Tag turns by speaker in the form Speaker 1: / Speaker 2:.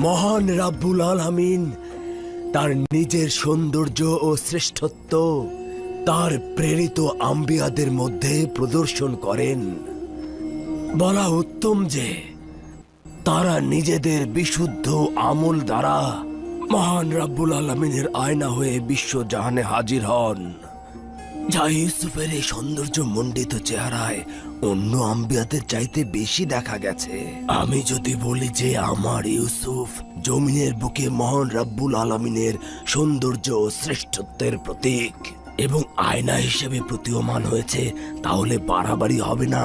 Speaker 1: মহান রাব্বুল আলামিন, তার নিজের সৌন্দর্য ও শ্রেষ্ঠত্ব তার প্রেরিত আম্বিয়াদের মধ্যে প্রদর্শন করেন। বলা উত্তম যে, তারা নিজেদের বিশুদ্ধ আমল দ্বারা মহান রাব্বুল আলমিনের আয়না হয়ে বিশ্ব জাহানে হাজির হন। যা ইউসুফের এই সৌন্দর্য মণ্ডিত চেহারায় অন্য আম্বিয়াদের চাইতে বেশি দেখা গেছে। আমি যদি বলি যে আমার ইউসুফ জমিনের বুকে মহান রাব্বুল আলমিনের সৌন্দর্য ও শ্রেষ্ঠত্বের প্রতীক এবং আয়না হিসেবে প্রতীয়মান হয়েছে, তাহলে বাড়াবাড়ি হবে না।